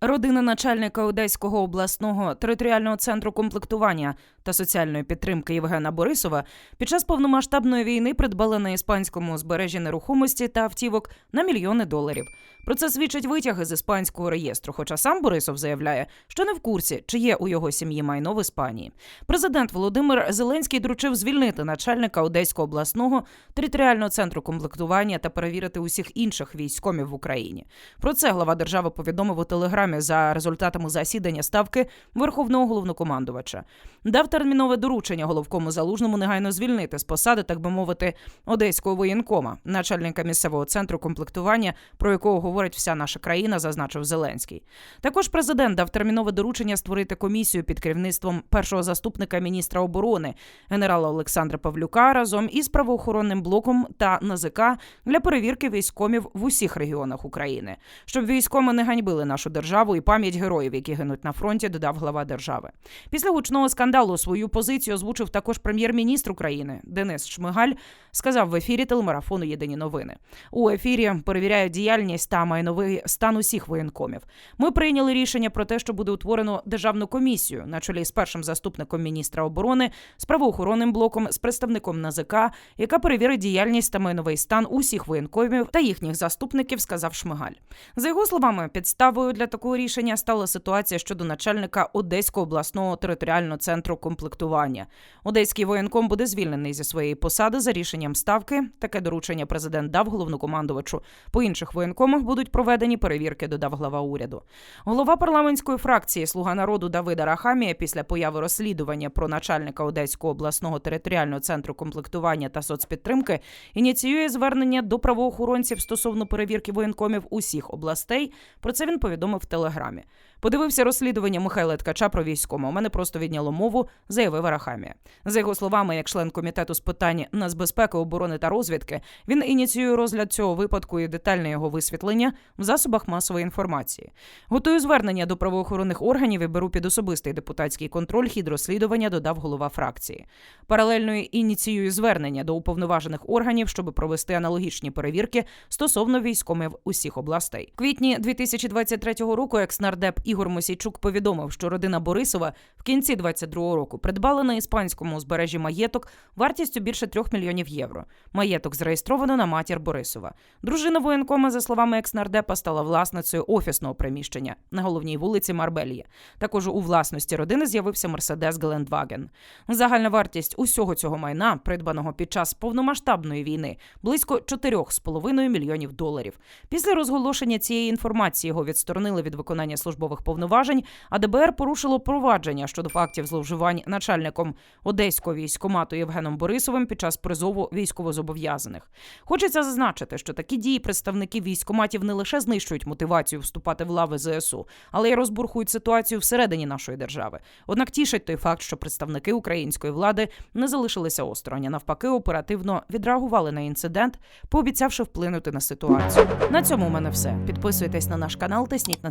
Родина начальника Одеського обласного територіального центру комплектування та соціальної підтримки Євгена Борисова під час повномасштабної війни придбала на іспанському узбережжі нерухомості та автівок на мільйони доларів. Про це свідчать витяги з іспанського реєстру. Хоча сам Борисов заявляє, що не в курсі, чи є у його сім'ї майно в Іспанії. Президент Володимир Зеленський доручив звільнити начальника Одеського обласного територіального центру комплектування та перевірити усіх інших військомів в Україні. Про це глава держави повідомив у телеграмі за результатами засідання ставки Верховного головнокомандувача. Дав термінове доручення головкому залужному негайно звільнити з посади, так би мовити, одеського воєнкома, начальника місцевого центру комплектування, про якого говорить вся наша країна, зазначив Зеленський. Також президент дав термінове доручення створити комісію під керівництвом першого заступника міністра оборони генерала Олександра Павлюка разом із правоохоронним блоком та НАЗК для перевірки військомів в усіх регіонах України, щоб військоми не ганьбили нашу державу і пам'ять героїв, які гинуть на фронті, додав глава держави. Після гучного скандалу свою позицію озвучив також прем'єр-міністр України Денис Шмигаль. Сказав в ефірі телемарафону Єдині новини. У ефірі перевіряють діяльність та майновий стан усіх воєнкомів. Ми прийняли рішення про те, що буде утворено державну комісію на чолі з першим заступником міністра оборони, з правоохоронним блоком, з представником НАЗК, яка перевірить діяльність та майновий стан усіх воєнкомів та їхніх заступників, сказав Шмигаль. За його словами, підставою для такого рішення стала ситуація щодо начальника Одеського обласного територіального центру комплектування. Одеський воєнком буде звільнений зі своєї посади за рішенням ставки. Таке доручення президент дав головнокомандувачу. По інших воєнкомах будуть проведені перевірки, додав глава уряду. Голова парламентської фракції Слуга народу Давида Рахамія після появи розслідування про начальника Одеського обласного територіального центру комплектування та соцпідтримки ініціює звернення до правоохоронців стосовно перевірки воєнкомів усіх областей. Про це він повідомив телеграмі. Подивився розслідування Михайла Ткача про військома. У мене просто відняло мову, заявив Арахамія. За його словами, як член комітету з питань нацбезпеки, оборони та розвідки, він ініціює розгляд цього випадку і детальне його висвітлення в засобах масової інформації. Готую звернення до правоохоронних органів і беру під особистий депутатський контроль хід розслідування, додав голова фракції. Паралельно ініціюю звернення до уповноважених органів, щоб провести аналогічні перевірки стосовно військомів усіх областей. В квітні 2023 року екснардеп Ігор Мосійчук повідомив, що родина Борисова в кінці 22-го року придбала на іспанському узбережжі маєток вартістю більше трьох мільйонів євро. Маєток зареєстровано на матір Борисова. Дружина воєнкома, за словами екснардепа, стала власницею офісного приміщення на головній вулиці Марбельє. Також у власності родини з'явився Мерседес Гелендваген. Загальна вартість усього цього майна, придбаного під час повномасштабної війни, близько 4,5 мільйонів доларів. Після розголошення цієї інформації його відсторонили від виконання службових повноважень, а ДБР порушило провадження щодо фактів зловживань начальником одеського військомату Євгеном Борисовим під час призову військовозобов'язаних. Хочеться зазначити, що такі дії представників військоматів не лише знищують мотивацію вступати в лави ЗСУ, але й розбурхують ситуацію всередині нашої держави. Однак тішить той факт, що представники української влади не залишилися осторонь, навпаки, оперативно відреагували на інцидент, пообіцявши вплинути на ситуацію. На цьому у мене все. Підписуйтесь на наш канал, тисніть на